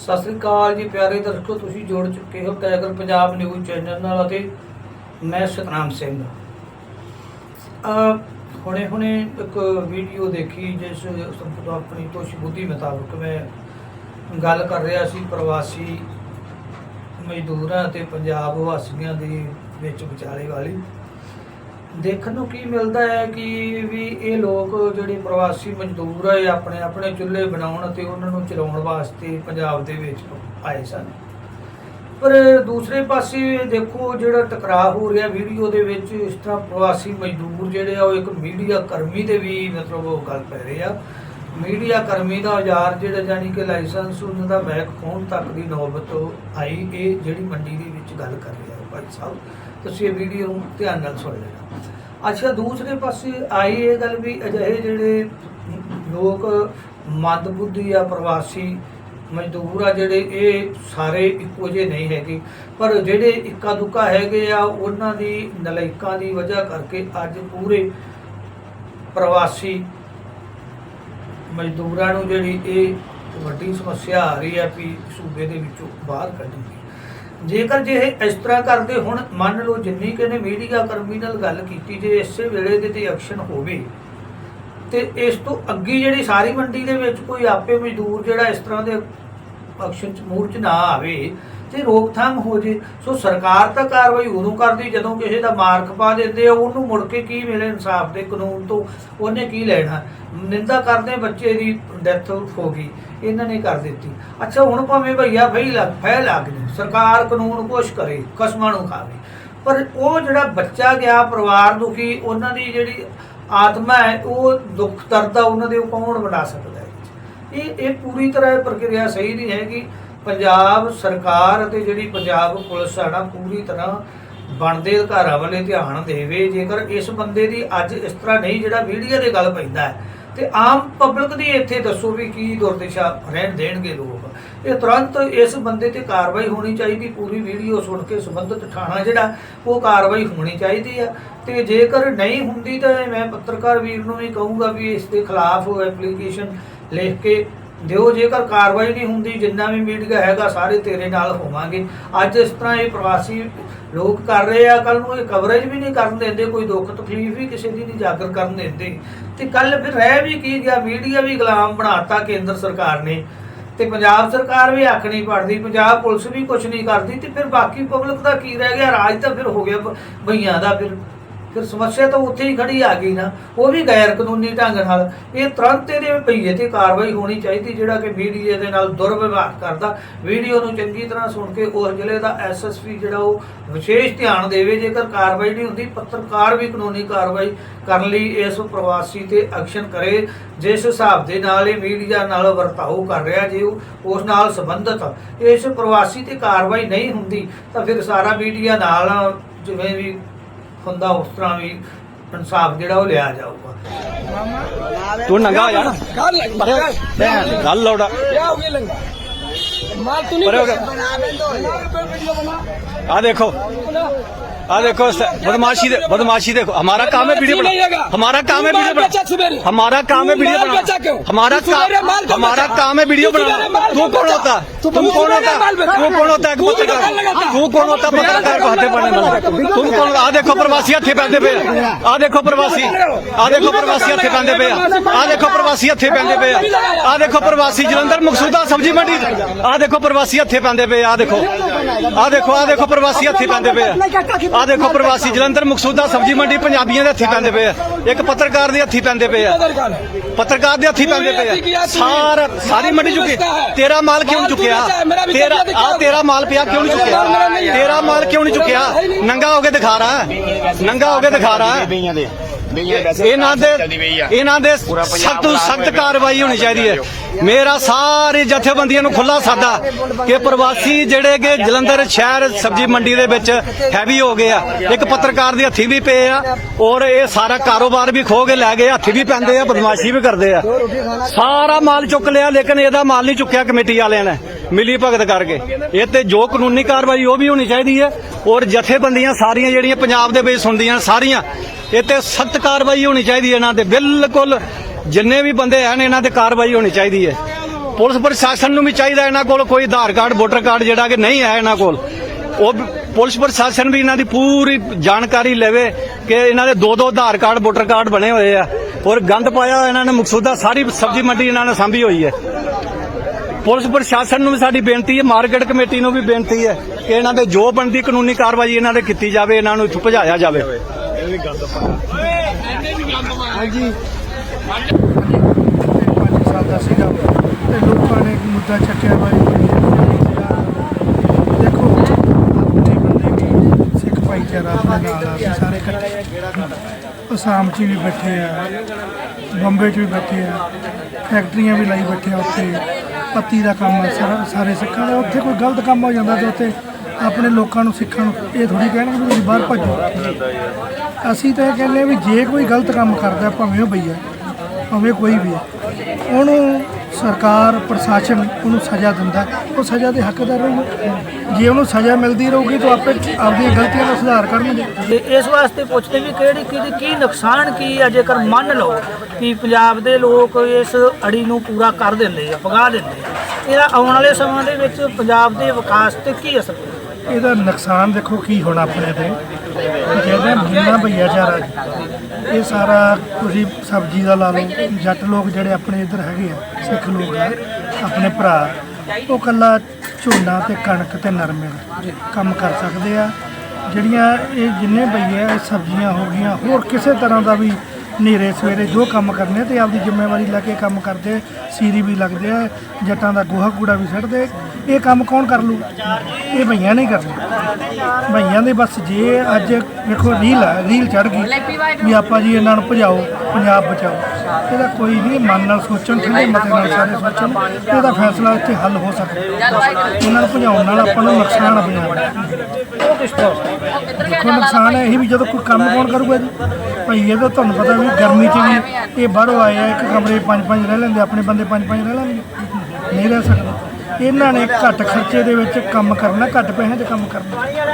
ਸਤਿ ਸ੍ਰੀ ਅਕਾਲ ਜੀ ਪਿਆਰੇ ਦਰਸ਼ਕੋ, ਤੁਸੀਂ ਜੋੜ ਚੁੱਕੇ ਹੋ ਟਾਈਗਰ ਪੰਜਾਬ ਨਿਊਜ਼ ਚੈਨਲ ਨਾਲ ਅਤੇ ਮੈਂ ਸਤਨਾਮ ਸਿੰਘ। ਅ ਹੁਣੇ ਹੁਣੇ ਇੱਕ ਵੀਡੀਓ ਦੇਖੀ ਜਿਸ ਸੰਪਤ ਆਪਣੀ ਤੋਸ਼ ਬੁੱਧੀ ਮੁਤਾਬਕ ਮੈਂ ਗੱਲ ਕਰ ਰਿਹਾ ਸੀ ਪ੍ਰਵਾਸੀ ਮਜ਼ਦੂਰਾਂ ਤੇ ਪੰਜਾਬ ਵਾਸੀਆਂ ਦੇ ਵਿੱਚ ਵਿਚਾਲੇ ਵਾਲੀ। ਦੇਖਣ ਨੂੰ ਕੀ ਮਿਲਦਾ ਹੈ ਕਿ ਵੀ ਇਹ ਲੋਕ ਜਿਹੜੇ ਪ੍ਰਵਾਸੀ ਮਜ਼ਦੂਰ ਹੈ ਆਪਣੇ ਆਪਣੇ ਚੁੱਲ੍ਹੇ ਬਣਾਉਣ ਅਤੇ ਉਹਨਾਂ ਨੂੰ ਚਲਾਉਣ ਵਾਸਤੇ ਪੰਜਾਬ ਦੇ ਵਿੱਚ ਆਏ ਸਨ। ਪਰ ਦੂਸਰੇ ਪਾਸੇ ਦੇਖੋ ਜਿਹੜਾ ਟਕਰਾਅ ਹੋ ਰਿਹਾ ਵੀਡੀਓ ਦੇ ਵਿੱਚ, ਇਸ ਤਰ੍ਹਾਂ ਪ੍ਰਵਾਸੀ ਮਜ਼ਦੂਰ ਜਿਹੜੇ ਆ, ਉਹ ਇੱਕ ਮੀਡੀਆ ਕਰਮੀ ਦੇ ਵੀ ਮਤਲਬ ਉਹ ਗੱਲ ਪੈ ਰਹੇ ਆ। ਮੀਡੀਆ ਕਰਮੀ ਦਾ ਔਜ਼ਾਰ ਜਿਹੜਾ ਜਾਨੀ ਕਿ ਲਾਇਸੈਂਸ, ਉਹਨਾਂ ਦਾ ਬੈਕ ਕੌਣ ਤੱਕ ਦੀ ਨੌਬਤ ਆਈ, ਇਹ ਜਿਹੜੀ ਮੰਡੀ ਦੇ ਵਿੱਚ ਗੱਲ ਕਰ ਰਿਹਾ ਭਾਈ ਸਾਹਿਬ। ਤੁਸੀਂ ਇਹ ਵੀਡੀਓ ਨੂੰ ਧਿਆਨ ਨਾਲ ਸੁਣ ਲੈਣਾ। ਅੱਛਾ, ਦੂਸਰੇ ਪਾਸੇ ਆਈ ਇਹ ਗੱਲ ਵੀ ਅਜਿਹੇ ਜਿਹੜੇ ਲੋਕ ਮੰਦਬੁੱਧੀ ਆ, ਪ੍ਰਵਾਸੀ ਮਜ਼ਦੂਰ ਆ, ਜਿਹੜੇ ਇਹ ਸਾਰੇ ਇੱਕੋ ਜਿਹੇ ਨਹੀਂ ਹੈਗੇ। ਪਰ ਜਿਹੜੇ ਇੱਕਾ ਦੁੱਕਾ ਹੈਗੇ ਆ, ਉਹਨਾਂ ਦੀ ਨਲਾਇਕਾਂ ਦੀ ਵਜ੍ਹਾ ਕਰਕੇ ਅੱਜ ਪੂਰੇ ਪ੍ਰਵਾਸੀ ਮਜ਼ਦੂਰਾਂ ਨੂੰ ਜਿਹੜੀ ਇਹ ਵੱਡੀ ਸਮੱਸਿਆ ਆ ਰਹੀ ਹੈ ਵੀ ਸੂਬੇ ਦੇ ਵਿੱਚੋਂ ਬਾਹਰ ਕੱਢਣੀ ਜੇਕਰ ਜੇ ਇਹ ਇਸ ਤਰ੍ਹਾਂ ਕਰਦੇ ਹੁਣ, ਮੰਨ ਲਓ ਜਿੰਨੀ ਕਿ ਨੇ ਮੀਡੀਆ ਕਰਮੀ ਨਾਲ ਗੱਲ ਕੀਤੀ, ਜੇ ਇਸੇ ਵੇਲੇ ਦੇ ਤੇ ਐਕਸ਼ਨ ਹੋਵੇ, ਤੇ ਇਸ ਤੋਂ ਅੱਗੇ ਜਿਹੜੀ ਸਾਰੀ ਮੰਡੀ ਦੇ ਵਿੱਚ ਕੋਈ ਆਪੇ ਮਜ਼ਦੂਰ ਜਿਹੜਾ ਇਸ ਤਰ੍ਹਾਂ ਦੇ ਐਕਸ਼ਨ ਚ ਮੂਡ ਚ ਨਾ ਆਵੇ ਤੇ ਰੋਕਥਾਮ ਹੋ ਜੇ, ਸੋ ਸਰਕਾਰ ਤਾਂ ਕਾਰਵਾਈ ਉਦੋਂ ਕਰਦੀ ਜਦੋਂ ਕਿਸੇ ਦਾ ਮਾਰਕ ਪਾ ਦਿੰਦੇ ਆ, ਉਹਨੂੰ ਮੁੜ ਕੇ ਕੀ ਮਿਲੇ ਇਨਸਾਫ ਦੇ ਕਾਨੂੰਨ ਤੋਂ, ਉਹਨੇ ਕੀ ਲੈਣਾ? ਨਿੰਦਾ ਕਰਦੇ ਬੱਚੇ ਦੀ ਡੈਥ ਹੋ ਗਈ, ਇਹਨਾਂ ਨੇ ਕਰ ਦਿੱਤੀ। ਅੱਛਾ, ਹੁਣ ਭਾਵੇਂ ਭਈਆ ਫਈ ਲੱਗ ਫੈ ਲੱਗ ਜੇ ਸਰਕਾਰ ਕਾਨੂੰਨ ਕੁਛ ਕਰੇ, ਕਸਮਾਂ ਨੂੰ ਖਾਵੇ। ਪਰ ਉਹ ਜਿਹੜਾ ਬੱਚਾ ਗਿਆ, ਪਰਿਵਾਰ ਦੁਖੀ, ਉਹਨਾਂ ਦੀ ਜਿਹੜੀ ਆਤਮਾ ਹੈ, ਉਹ ਦੁੱਖ ਦਰਦਾ ਉਹਨਾਂ ਦੇ ਕੌਣ ਬਣਾ ਸਕਦਾ ਹੈ? ਇਹ ਇਹ ਪੂਰੀ ਤਰ੍ਹਾਂ ਇਹ ਪ੍ਰਕਿਰਿਆ ਸਹੀ ਨਹੀਂ ਹੈਗੀ। ਪੰਜਾਬ ਸਰਕਾਰ ਅਤੇ ਜਿਹੜੀ ਪੰਜਾਬ ਪੁਲਿਸ ਆ ਨਾ, ਪੂਰੀ ਤਰ੍ਹਾਂ ਬਣਦੇ ਅਧਿਕਾਰਾਂ ਵੱਲੇ ਧਿਆਨ ਦੇਵੇ। ਜੇਕਰ ਇਸ ਬੰਦੇ ਦੀ ਅੱਜ ਇਸ ਤਰ੍ਹਾਂ ਨਹੀਂ, ਜਿਹੜਾ ਮੀਡੀਆ ਦੇ ਗੱਲ ਪੈਂਦਾ ਹੈ, ਤੇ ਆਮ ਪਬਲਿਕ ਦੀ ਇੱਥੇ ਦੱਸੋ ਵੀ ਕੀ ਦੁਰਦਿਸ਼ਾ ਰਹਿਣ ਦੇਣਗੇ ਲੋਕ। ਇਹ ਤੁਰੰਤ ਇਸ ਬੰਦੇ ਤੇ ਕਾਰਵਾਈ ਹੋਣੀ ਚਾਹੀਦੀ, ਪੂਰੀ ਵੀਡੀਓ ਸੁਣ ਕੇ ਸੰਬੰਧਿਤ ਥਾਣਾ ਜਿਹੜਾ, ਉਹ ਕਾਰਵਾਈ ਹੋਣੀ ਚਾਹੀਦੀ ਆ। ਤੇ ਜੇਕਰ ਨਹੀਂ ਹੁੰਦੀ ਤਾਂ ਮੈਂ ਪੱਤਰਕਾਰ ਵੀਰ ਨੂੰ ਵੀ ਕਹੂੰਗਾ ਵੀ ਇਸ ਦੇ ਖਿਲਾਫ ਐਪਲੀਕੇਸ਼ਨ ਲਿਖ ਕੇ ਦਿਓ, ਜੇਕਰ ਕਾਰਵਾਈ ਨਹੀਂ ਹੁੰਦੀ, ਜਿੰਨਾ ਵੀ ਮੀਡੀਆ ਹੈਗਾ, ਸਾਰੇ ਤੇਰੇ ਨਾਲ ਹੋਵਾਂਗੇ। ਅੱਜ ਇਸ ਤਰ੍ਹਾਂ ਇਹ ਪ੍ਰਵਾਸੀ ਲੋਕ ਕਰ ਰਹੇ ਆ ਕੱਲ ਨੂੰ ਇਹ ਕਵਰੇਜ ਵੀ ਨਹੀਂ ਕਰਨ ਦਿੰਦੇ, ਕੋਈ ਦੁੱਖ ਤਕਲੀਫ ਵੀ ਕਿਸੇ ਦੀ ਨਹੀਂ ਜਾਗਰ ਕਰਨ ਦਿੰਦੇ। ਤੇ ਕੱਲ ਫਿਰ ਰਹਿ ਵੀ ਕੀ ਗਿਆ, ਮੀਡੀਆ ਵੀ ਗੁਲਾਮ ਬਣਾਤਾ ਕੇਂਦਰ ਸਰਕਾਰ ਨੇ। ਤੇ ਪੰਜਾਬ ਸਰਕਾਰ ਵੀ ਅੱਖ ਨਹੀਂ ਪੜਦੀ, ਪੰਜਾਬ ਪੁਲਿਸ ਵੀ ਕੁਝ ਨਹੀਂ ਕਰਦੀ, ਤੇ ਫਿਰ ਬਾਕੀ ਪਬਲਿਕ ਦਾ ਕੀ ਰਹਿ ਗਿਆ, ਰਾਜ ਤਾਂ ਫਿਰ ਹੋ ਗਿਆ ਬਈਆਂ ਦਾ ਫਿਰ। ਫਿਰ ਸਮੱਸਿਆ ਤਾਂ ਉੱਥੇ ਹੀ ਖੜੀ ਆ ਗਈ ਨਾ, ਉਹ ਵੀ ਗੈਰ ਕਾਨੂੰਨੀ ਢੰਗ ਨਾਲ। ਇਹ ਤੁਰੰਤ ਇਹਦੇ ਪਈਏ ਤੇ ਕਾਰਵਾਈ ਹੋਣੀ ਚਾਹੀਦੀ, ਜਿਹੜਾ ਕਿ ਮੀਡੀਆ ਦੇ ਨਾਲ ਦੁਰਵਿਵਹਾਰ ਕਰਦਾ। ਵੀਡੀਓ ਨੂੰ ਚੰਗੀ ਤਰ੍ਹਾਂ ਸੁਣ ਕੇ ਉਸ ਜ਼ਿਲ੍ਹੇ ਦਾ ਐਸਐਸਪੀ ਜਿਹੜਾ ਉਹ ਵਿਸ਼ੇਸ਼ ਧਿਆਨ ਦੇਵੇ, ਜੇਕਰ ਕਾਰਵਾਈ ਨਹੀਂ ਹੁੰਦੀ, ਪੱਤਰਕਾਰ ਵੀ ਕਾਨੂੰਨੀ ਕਾਰਵਾਈ ਕਰਨ ਲਈ, ਇਸ ਪ੍ਰਵਾਸੀ ਤੇ ਐਕਸ਼ਨ ਕਰੇ। ਜਿਸ ਹਿਸਾਬ ਦੇ ਨਾਲ ਇਹ ਮੀਡੀਆ ਨਾਲ ਵਰਤਾਓ ਕਰ ਰਿਹਾ, ਜੇ ਉਹ ਉਸ ਨਾਲ ਸੰਬੰਧਿਤ ਇਸ ਪ੍ਰਵਾਸੀ ਤੇ ਕਾਰਵਾਈ ਨਹੀਂ ਹੁੰਦੀ, ਤਾਂ ਫਿਰ ਸਾਰਾ ਮੀਡੀਆ ਨਾਲ, ਜਿਵੇਂ ਵੀ ਖੰਦਾ ਉਸ ਤਰ੍ਹਾਂ ਵੀ ਇਨਸਾਫ ਜਿਹੜਾ ਉਹ ਲਿਆ ਜਾਊਗਾ। ਤੂੰ ਨੰਗਾ ਹੋ ਜਾਣਾ ਗੱਲ ਲੋੜਾ ਕਿਆ ਤੂੰ ਨਹੀਂ ਬਣਾ ਲੈ ਆ ਦੇਖੋ। बना आ देखो आ देखो स- बदमाशी दे, बदमाशी देखो हमारा काम है वीडियो नहीं बना लगा। हमारा काम है तू वीडियो माल बेचा बना सवेरे। हमारा काम है तू वीडियो माल बना बेचा क्यों? हमारा तू सवेरे माल काम क्यों हमारा बेचा? काम है वीडियो तू सवेरे बनाना माल तू क्यों कौन बेचा? होता है तू तू कौन सवेरे होता माल है बेचा? तू कौन होता है तू पत्रकार बेचा लगा था। तू कौन होता है पत्रकार को हाथे पाने वाला तू कौन आ देखो प्रवासी हथे पैंदे पे आ देखो प्रवासी आ देखो प्रवासी हथे पैंदे पे आ देखो प्रवासी हथे पैंदे पे आ देखो प्रवासी जलंधर मकसूदा सब्जी मंडी आ देखो प्रवासी हथे पैंदे पे आ देखो ਆ ਦੇਖੋ ਆ ਦੇਖੋ ਪ੍ਰਵਾਸੀ ਹੱਥੀ ਪੈਂਦੇ ਪਏ ਆ। ਦੇਖੋ ਪ੍ਰਵਾਸੀ ਜਲੰਧਰ ਮਕਸੂਦਾ ਸਬਜ਼ੀ ਮੰਡੀ ਪੰਜਾਬੀਆਂ ਦੇ ਹੱਥੀ ਪੈਂਦੇ ਪਏ ਆ। ਇੱਕ ਪੱਤਰਕਾਰ ਦੇ ਹੱਥੀ ਪੈਂਦੇ ਪਏ ਆ। ਪੱਤਰਕਾਰ ਦੇ ਹੱਥੀ ਪੈਂਦੇ ਪਏ ਆ। ਸਾਰ ਸਾਰੀ ਮੰਡੀ ਚੁੱਕੀ। ਤੇਰਾ ਮਾਲ ਕਿਉਂ ਚੁੱਕਿਆ? ਤੇਰਾ ਆ ਤੇਰਾ ਮਾਲ ਪਿਆ, ਕਿਉਂ ਨਹੀਂ ਚੁੱਕਿਆ? ਤੇਰਾ ਮਾਲ ਕਿਉਂ ਨਹੀਂ ਚੁੱਕਿਆ? ਨੰਗਾ ਹੋ ਕੇ ਦਿਖਾ ਰਹਾ। ਨੰਗਾ ਹੋ ਕੇ ਦਿਖਾ ਰਹਾ। ਇਹਨਾਂ ਦੇ ਇਹਨਾਂ ਦੇ ਸਖਤ ਸਖਤ ਕਾਰਵਾਈ ਹੋਣੀ ਚਾਹੀਦੀ ਹੈ। ਮੇਰਾ ਸਾਰੇ ਜਥੇਬੰਦੀਆਂ ਨੂੰ ਖੁੱਲਾ ਸਾਦਾ ਕਿ ਪ੍ਰਵਾਸੀ ਜਿਹੜੇ ਕਿ ਜਲੰਧਰ ਸ਼ਹਿਰ ਸਬਜ਼ੀ ਮੰਡੀ ਦੇ ਵਿੱਚ ਹੈਵੀ ਹੋ ਗਏ ਆ। ਇੱਕ ਪੱਤਰਕਾਰ ਦੇ ਹੱਥੀ ਵੀ ਪਏ ਆ ਔਰ ਇਹ ਸਾਰਾ ਕਾਰੋਬਾਰ ਵੀ ਖੋ ਕੇ ਲੈ ਗਏ ਹੱਥੀ ਵੀ ਪੈਂਦੇ ਆ ਬਦਮਾਸ਼ੀ ਵੀ ਕਰਦੇ ਆ। ਸਾਰਾ ਮਾਲ ਚੁੱਕ ਲਿਆ ਲੇਕਿਨ ਇਹਦਾ ਮਾਲ ਨਹੀਂ ਚੁੱਕਿਆ ਕਮੇਟੀ ਵਾਲਿਆਂ ਨੇ। ਮਿਲੀ ਭਗਤ ਕਰਕੇ। ਇਹ ਤੇ ਜੋ ਕਾਨੂੰਨੀ ਕਾਰਵਾਈ ਉਹ ਵੀ ਹੋਣੀ ਚਾਹੀਦੀ ਹੈ ਔਰ ਜਥੇਬੰਦੀਆਂ ਸਾਰੀਆਂ ਜਿਹੜੀਆਂ ਪੰਜਾਬ ਦੇ ਵਿੱਚ ਸੁਣਦੀਆਂ ਸਾਰੀਆਂ, ਇਹ ਤੇ ਸਖਤ ਕਾਰਵਾਈ ਹੋਣੀ ਚਾਹੀਦੀ ਹੈ ਇਹਨਾਂ ਤੇ। ਬਿਲਕੁਲ ਜਿੰਨੇ ਵੀ ਬੰਦੇ ਹਨ ਇਹਨਾਂ ਤੇ ਕਾਰਵਾਈ ਹੋਣੀ ਚਾਹੀਦੀ ਹੈ। ਪੁਲਿਸ ਪ੍ਰਸ਼ਾਸਨ ਨੂੰ ਵੀ ਚਾਹੀਦਾ ਇਹਨਾਂ ਕੋਲ ਕੋਈ ਆਧਾਰ ਕਾਰਡ, ਵੋਟਰ ਕਾਰਡ ਜਿਹੜਾ ਕਿ ਨਹੀਂ ਹੈ ਇਹਨਾਂ ਕੋਲ। ਉਹ ਪੁਲਿਸ ਪ੍ਰਸ਼ਾਸਨ ਵੀ ਇਹਨਾਂ ਦੀ ਪੂਰੀ ਜਾਣਕਾਰੀ ਲਵੇ ਕਿ ਇਹਨਾਂ ਦੇ ਦੋ ਦੋ ਆਧਾਰ ਕਾਰਡ, ਵੋਟਰ ਕਾਰਡ ਬਣੇ ਹੋਏ ਆ। ਔਰ ਗੰਦ ਪਾਇਆ ਇਹਨਾਂ ਨੇ, ਮਕਸੂਦਾ ਸਾਰੀ ਸਬਜ਼ੀ ਮੰਡੀ ਇਹਨਾਂ ਨੇ ਸਾਂਭੀ ਹੋਈ ਹੈ। ਪੁਲਿਸ ਪ੍ਰਸ਼ਾਸਨ ਨੂੰ ਵੀ ਸਾਡੀ ਬੇਨਤੀ ਹੈ ਮਾਰਕੀਟ ਕਮੇਟੀ ਨੂੰ ਵੀ ਬੇਨਤੀ ਹੈ ਕਿ ਇਹਨਾਂ ਦੇ ਜੋ ਬਣਦੀ ਕਾਨੂੰਨੀ ਕਾਰਵਾਈ ਇਹਨਾਂ ਦੇ ਕੀਤੀ ਜਾਵੇ ਇਹਨਾਂ ਨੂੰ ਇੱਥੋਂ ਭਜਾਇਆ ਜਾਵੇ। ਹਾਂਜੀ। ਪੰਜ ਸਾਲ ਦਾ ਸੀਗਾ ਤੇ ਲੋਕਾਂ ਨੇ ਇੱਕ ਮੁੱਦਾ ਚੱਕਿਆ ਵਾ ਦੇਖੋ ਆਪਣੇ ਬੰਦੇ ਵੀ ਸਿੱਖ ਭਾਈਚਾਰਾ ਆਪਣੇ ਨਾਲ ਆ ਅਸੀਂ ਸਾਰੇ ਇਕੱਠੇ। ਅਸਾਮ 'ਚ ਵੀ ਬੈਠੇ ਆ ਬੰਬੇ 'ਚ ਵੀ ਬੈਠੇ ਆ ਫੈਕਟਰੀਆਂ ਵੀ ਲਾਈ ਬੈਠੇ ਆ ਉੱਥੇ। ਪੱਤੀ ਦਾ ਕੰਮ ਆ, ਸਾਰਾ ਸਾਰੇ ਸਿੱਖਾਂ ਦਾ। ਉੱਥੇ ਕੋਈ ਗਲਤ ਕੰਮ ਹੋ ਜਾਂਦਾ ਤੇ ਉੱਥੇ ਆਪਣੇ ਲੋਕਾਂ ਨੂੰ, ਸਿੱਖਾਂ ਨੂੰ ਇਹ ਥੋੜੀ ਕਹਿਣਗੇ ਵੀ ਤੁਸੀਂ ਬਾਹਰ ਭੱਜੋ। ਅਸੀਂ ਤਾਂ ਇਹ ਕਹਿੰਦੇ ਹਾਂ ਵੀ ਜੇ ਕੋਈ ਗਲਤ ਕੰਮ ਕਰਦਾ, ਭਾਵੇਂ ਉਹ ਬਈਆ। ਭਾਵੇਂ ਕੋਈ ਵੀ ਹੈ ਉਹਨੂੰ ਸਰਕਾਰ ਪ੍ਰਸ਼ਾਸਨ ਉਹਨੂੰ ਸਜ਼ਾ ਦਿੰਦਾ ਉਹ ਸਜ਼ਾ ਦੇ ਹੱਕਦਾਰ ਰਹੂਗਾ ਜੇ ਉਹਨੂੰ ਸਜ਼ਾ ਮਿਲਦੀ ਰਹੂਗੀ ਤਾਂ ਆਪੇ ਆਪਣੀਆਂ ਗਲਤੀਆਂ ਦਾ ਸੁਧਾਰ ਕਰਨਗੇ। ਇਸ ਵਾਸਤੇ ਪੁੱਛਦੇ ਵੀ ਕਿਹੜੀ ਕਿਹਦੀ ਕੀ ਨੁਕਸਾਨ ਕੀ ਆ? ਜੇਕਰ ਮੰਨ ਲਓ ਕਿ ਪੰਜਾਬ ਦੇ ਲੋਕ ਇਸ ਅੜੀ ਨੂੰ ਪੂਰਾ ਕਰ ਦਿੰਦੇ ਆ ਪਗਾ ਦਿੰਦੇ ਆ ਇਹਦਾ ਆਉਣ ਵਾਲੇ ਸਮਾਂ ਦੇ ਵਿੱਚ ਪੰਜਾਬ ਦੇ ਵਿਕਾਸ ਤੇ ਕੀ ਅਸਰ? ਇਹਦਾ ਨੁਕਸਾਨ ਦੇਖੋ ਕੀ ਹੋਣਾ ਆਪਣੇ ਤੇ। ਜਿਹੜਾ ਮਹੀਨਾ ਭਈਆ ਜੀ ਇਹ ਸਾਰਾ ਤੁਸੀਂ ਸਬਜ਼ੀ ਦਾ ਲਾ ਲਓ, ਜੱਟ ਲੋਕ ਜਿਹੜੇ ਆਪਣੇ ਇੱਧਰ ਹੈਗੇ ਆ, ਸਿੱਖ ਲੋਕ ਆ, ਆਪਣੇ ਭਰਾ, ਉਹ ਕੱਲਾ ਝੋਨਾ ਤੇ ਕਣਕ ਤੇ ਨਰਮੇ ਦਾ ਕੰਮ ਕਰ ਸਕਦੇ ਆ। ਜਿਹੜੀਆਂ ਇਹ ਜਿੰਨੇ ਬਈਏ ਸਬਜ਼ੀਆਂ ਹੋ ਗਈਆਂ, ਹੋਰ ਕਿਸੇ ਤਰ੍ਹਾਂ ਦਾ ਵੀ ਨੇਰੇ ਸਵੇਰੇ ਜੋ ਕੰਮ ਕਰਨੇ ਤੇ ਆਪਦੀ ਜ਼ਿੰਮੇਵਾਰੀ ਲੈ ਕੇ ਕੰਮ ਕਰਦੇ ਸੀਰੀ ਵੀ ਲੱਗਦੇ ਆ, ਜੱਟਾਂ ਦਾ ਗੋਹਾ ਕੂੜਾ ਵੀ ਸੱਟਦੇ ਇਹ ਕੰਮ ਕੌਣ ਕਰ ਲੂ? ਇਹ ਭਈਆਂ ਨਹੀਂ ਕਰਨੇ। ਭਈਆਂ ਦੇ ਬਸ ਜੇ ਅੱਜ ਵੇਖੋ ਰੀਲ ਆ, ਰੀਲ ਚੜ ਗਈ ਵੀ ਆਪਾਂ ਜੀ ਇਹਨਾਂ ਨੂੰ ਭਜਾਓ, ਪੰਜਾਬ ਬਚਾਓ। ਇਹਦਾ ਕੋਈ ਨਹੀਂ, ਮਨ ਨਾਲ ਸੋਚਣ ਠੰਡੇ ਮਤੇ ਨਾਲ ਸਾਰੇ ਸੋਚਣ, ਇਹਦਾ ਫੈਸਲਾ ਇੱਥੇ ਹੱਲ ਹੋ ਸਕਦਾ। ਇਹਨਾਂ ਨੂੰ ਭਜਾਉਣ ਨਾਲ ਆਪਾਂ ਨੂੰ ਨੁਕਸਾਨ ਆ ਪੰਜਾਬ ਉਹ ਕਿਸ ਤਰ੍ਹਾਂ ਨੁਕਸਾਨ ਹੈ ਇਹ ਵੀ ਜਦੋਂ ਕੋਈ ਕੰਮ ਕੌਣ ਕਰੂਗਾ ਜੀ? ਭਾਈ ਇਹ ਤਾਂ ਤੁਹਾਨੂੰ ਪਤਾ ਵੀ ਗਰਮੀ 'ਚ ਵੀ ਇਹ ਬਾਹਰੋਂ ਆਏ ਆ, ਇੱਕ ਕਮਰੇ ਪੰਜ ਪੰਜ ਰਹਿ ਲੈਂਦੇ, ਆਪਣੇ ਬੰਦੇ ਪੰਜ ਪੰਜ ਰਹਿ ਲੈਣਗੇ। ਨਹੀਂ ਰਹਿ ਸਕਦੇ। ਇਹਨਾਂ ਨੇ ਘੱਟ ਖਰਚੇ ਦੇ ਵਿੱਚ ਕੰਮ ਕਰਨਾ ਘੱਟ ਪੈਸਿਆਂ 'ਚ ਕੰਮ ਕਰਨਾ।